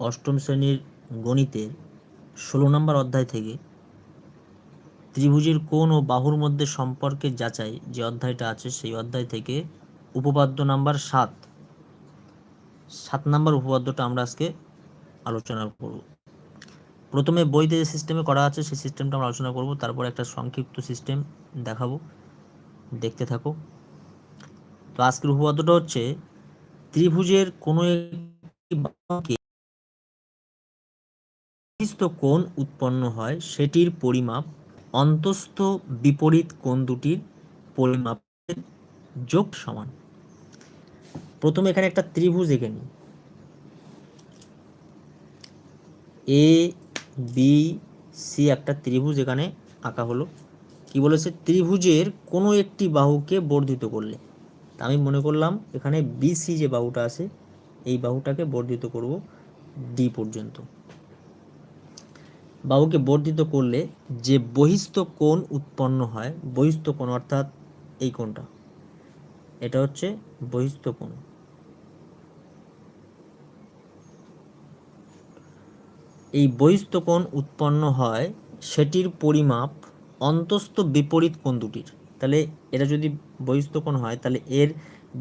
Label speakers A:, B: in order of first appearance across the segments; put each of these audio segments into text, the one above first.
A: অষ্টম শ্রেণির গণিতের ষোলো নম্বর অধ্যায় থেকে ত্রিভুজের কোণ ও বাহুর মধ্যে সম্পর্কের যাচাই যে অধ্যায়টা আছে সেই অধ্যায় থেকে উপপাদ্য নাম্বার সাত সাত নাম্বার উপপাদ্যটা আমরা আজকে আলোচনা করব। প্রথমে বইতে যে সিস্টেমে করা আছে সেই সিস্টেমটা আমরা আলোচনা করব, তারপর একটা সংক্ষিপ্ত সিস্টেম দেখাবো। দেখতে থাকো। তো আজকের উপপাদ্যটা হচ্ছে ত্রিভুজের কোনো একটি বাহুকে নির্দিষ্ট কোণ উৎপন্ন হয় সেটির পরিমাপ অন্তস্থ বিপরীত কোণ দুটির পরিমাপের যোগ সমান। প্রথমে এখানে একটা ত্রিভুজ এঁকে নিই। এ বি সি একটা ত্রিভুজ এখানে আঁকা হলো। কি বলেছে? ত্রিভুজের কোনো একটি বাহুকে বর্ধিত করলে। তা আমি মনে করলাম এখানে বিসি যে বাহুটা আছে, এই বাহুটাকে বর্ধিত করব ডি পর্যন্ত। বাহুকে বর্ধিত করলে যে বহিস্থ কোণ উৎপন্ন হয়, বহিস্থ কোণ অর্থাৎ এই কোণটা, এটা হচ্ছে বহিস্থ কোণ। এই বহিস্থ কোণ উৎপন্ন হয় সেটির পরিমাপ অন্তস্থ বিপরীত কোণ দুটির। তাহলে এটা যদি বহিস্থ কোণ হয়, তাহলে এর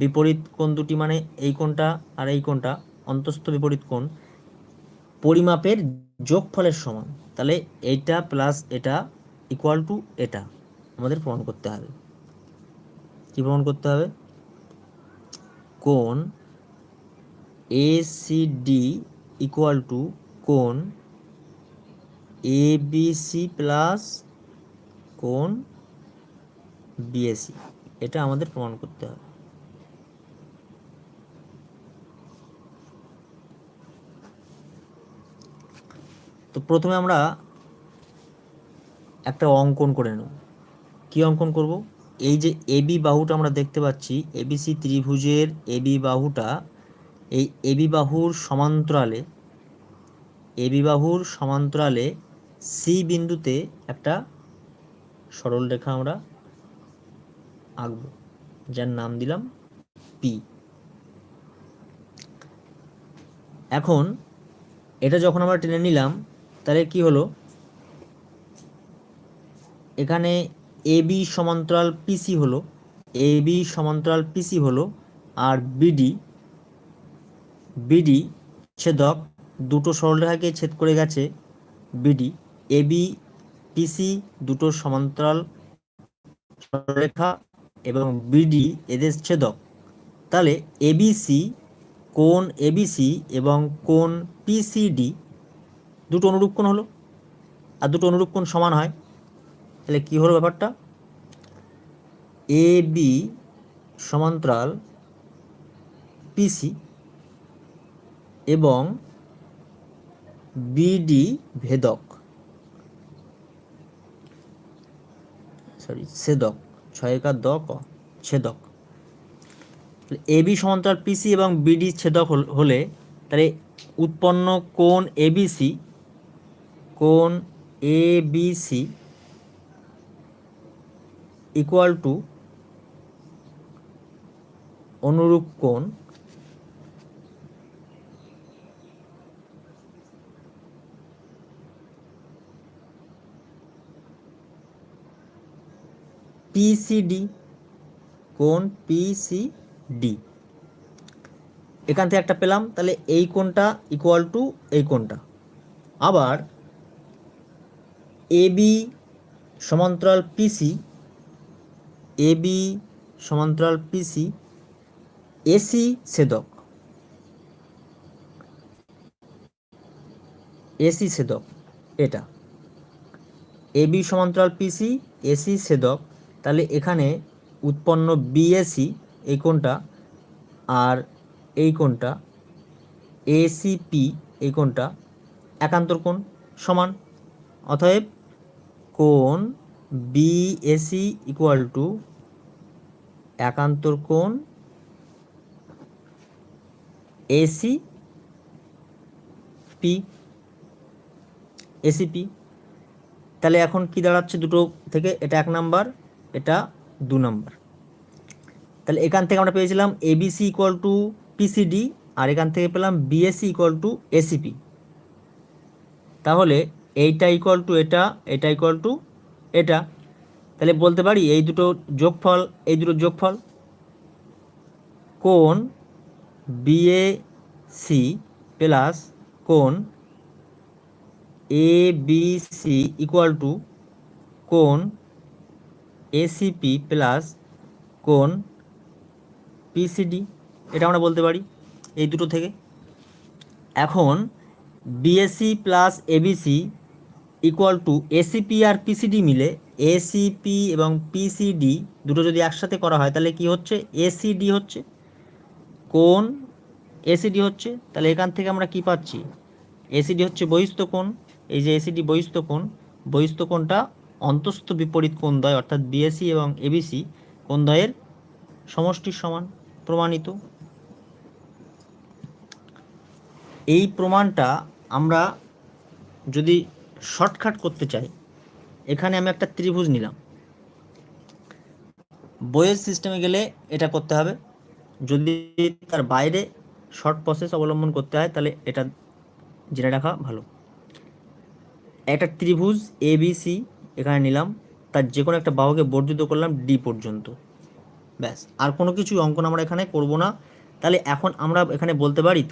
A: বিপরীত কোণ দুটি মানে এই কোণটা আর এই কোণটা অন্তস্থ বিপরীত কোণ। পরিমাপের যোগফলের সমান, তাহলে এইটা প্লাস এটা ইকুয়াল টু এটা আমাদের প্রমাণ করতে হবে। কি প্রমাণ করতে হবে? কোন A C D equal to কোন এ বি সি প্লাস কোণ বিএসি এটা আমাদের প্রমাণ করতে হবে। তো প্রথমে আমরা একটা অঙ্কন করে নেব। কি অঙ্কন করব? এই যে এবি বাহুটা আমরা দেখতে পাচ্ছি এবিসি ত্রিভুজের এবি বাহুটা, এই এবি বাহুর সমান্তরালে এবি বাহুর সমান্তরালে সি বিন্দুতে একটা সরল রেখা আমরা আঁকব, যার নাম দিলাম পি এখন এটা যখন আমরা টেনে নিলাম তাহলে কি হলো? এখানে এ বি সমান্তরাল পিসি হলো। এ বি সমান্তরাল পিসি হলো আর বিডি বিডি ছেদক দুটো সরলরেখাকে ছেদ করে গেছে বিডি এ বি পিসি দুটো সমান্তরাল সরলরেখা এবং বিডি এদের ছেদক। তাহলে এবিসি কোন এবিসি এবং কোণ পিসিডি দুটো অনুরূপ কোণ হলো? আর দুটো অনুরূপ কোণ সমান হয়? তাহলে কি হলো ব্যাপারটা? এ বি সমান্তরাল পিসি এবং বিডি ভেদক। সরি ছেদক, ছয়কার দ ক ছেদক বি সমান্তরাল পিসি এবং বিডি ছেদক হলে তাহলে উৎপন্ন কোণ এবিসি কোণ A B C equal to অনুরূপ কোণ পিসিডি কোণ পিসিডি এখান থেকে একটা পেলাম, তাহলে এই কোণটা ইকুয়াল টু এই কোণটা। আবার এবি সমান্তরাল পিসি এবি সমান্তরাল পিসি এসি ছেদক। এসি ছেদক, এটা। এবি সমান্তরাল পিসি এসি ছেদক, তাহলে এখানে উৎপন্ন বিএসি এই কোণটা, আর এই কোণটা এসিপি এই কোণটা, একান্তর কোণ সমান, অতএব কোণ বিএসি ইকুয়াল টু একান্তর কোণ এসি পি এসিপি তাহলে এখন কি দাঁড়াচ্ছে দুটো থেকে? এটা এক নাম্বার, এটা দু নাম্বার। তাহলে এখান থেকে আমরা পেয়েছিলাম A B C equal to P C D আর এখান থেকে পেলাম বিএসসি ইকুয়াল টু এসিপি তাহলে এইটা ইকুয়াল টু এটা এটা ইকুয়াল টু এটা। তাহলে বলতে পারি এই দুটো যোগফল, এই দুটো যোগফল কোন বিএ সি প্লাস কোন A B C equal to কোন এসিপি প্লাস কোন পিসিডি এটা আমরা বলতে পারি এই দুটো থেকে। এখন B S C plus A B C equal to A C P R PCD মিলে এসিপি এবং পিসিডি দুটো যদি একসাথে করা হয়, তাহলে কি হচ্ছে? এসিডি হচ্ছে। কোন এসিডি হচ্ছে। তাহলে এখান থেকে আমরা কি পাচ্ছি? এসিডি হচ্ছে বহিস্থ কোণ। এই যে এসিডি বহিস্থ কোণ, বহিস্থ কোণটা অন্তস্থ বিপরীত কোণদ্বয় অর্থাৎ বিএসি এবং এবিসি কোণদ্বয়ের সমষ্টির সমান, প্রমাণিত। এই প্রমাণটা আমরা যদি শর্টকাট করতে চাই। এখানে আমি একটা ত্রিভুজ নিলাম। বইয়ের সিস্টেমে গেলে এটা করতে হবে। যদি তার বাইরে শর্ট প্রসেস অবলম্বন করতে হয়, তাহলে এটা জেনে রাখা ভালো। একটা ত্রিভুজ এ বি সি এখানে নিলাম। তার যে কোনো একটা বাহুকে বর্ধিত করলাম ডি পর্যন্ত। ব্যাস, আর কোনো কিছু অঙ্কন আমরা এখানে করব না। তাহলে এখন আমরা এখানে বলতে পারি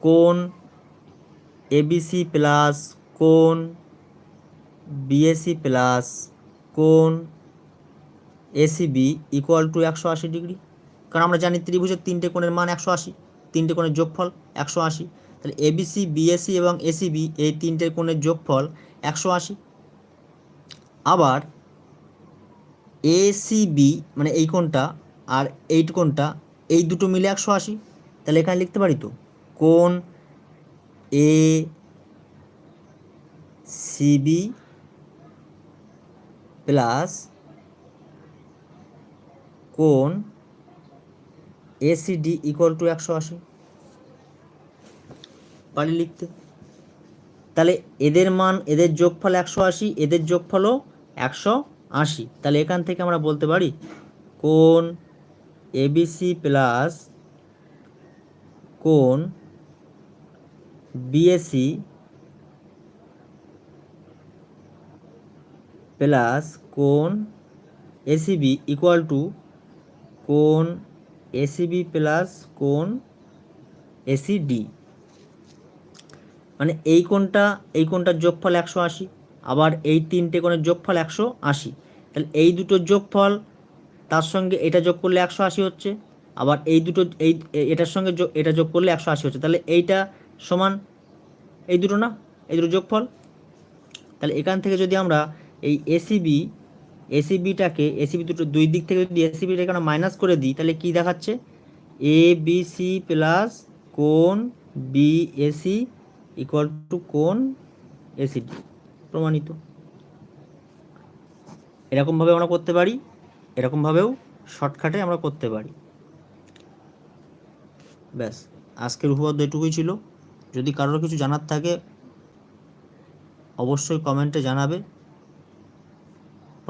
A: কোন এবিসি প্লাস কোন বিএসি প্লাস কোন A C B equal to একশো আশি ডিগ্রি কারণ আমরা জানি ত্রিভুজের তিনটে কোণের মান একশো আশি। তিনটে কোণের যোগফল একশো আশি। তাহলে এবিসি বিএসি এবং এসিবি এই তিনটে কোণের যোগফল একশো আশি। আবার এসিবি মানে এই কোণটা আর এই কোণটা, এই দুটো মিলে একশো আশি। তাহলে এখানে লিখতে পারি তো কোন এ সিবি প্লাস কোন A C D equal to একশো আশি। পারি লিখতে। তাহলে এদের মান, এদের যোগফল একশো আশি, এদের যোগফলও একশো আশি। তাহলে এখান থেকে আমরা বলতে পারি কোন এবিসি প্লাস কোন বিএসসি প্লাস কোন A C B equal to কোন এসিবি প্লাস কোন এসিডি মানে এই কোণটা, এই কোণটার যোগফল একশো আশি, আবার এই তিনটে কোণের যোগফল একশো আশি। তাহলে এই দুটো যোগফল, তার সঙ্গে এটা যোগ করলে একশো আশি হচ্ছে, আবার এই দুটো, এই এটার সঙ্গে এটা যোগ করলে একশো আশি হচ্ছে। তাহলে এইটা সমান এই দুটো না? এই দুটো যোগফল? তাহলে এখান থেকে যদি আমরা এই এসিবি এসিবিটাকে এসিবি দুটো দুই দিক থেকে যদি এসিবিটাকে আমরা মাইনাস করে দিই, তাহলে কি দেখাচ্ছে? এ বি সি প্লাস কোন B A C equal to কোন এসিডি প্রমাণিত। এরকমভাবে আমরা করতে পারি, এরকমভাবেও শর্টকাটে আমরা করতে পারি। ব্যাস, আজকের উপপাদ্য এটুকুই ছিল। যদি কারোর কিছু জানার থাকে, অবশ্যই কমেন্টে জানাবে।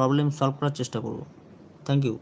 A: প্রবলেম সলভ করার চেষ্টা করব। Thank you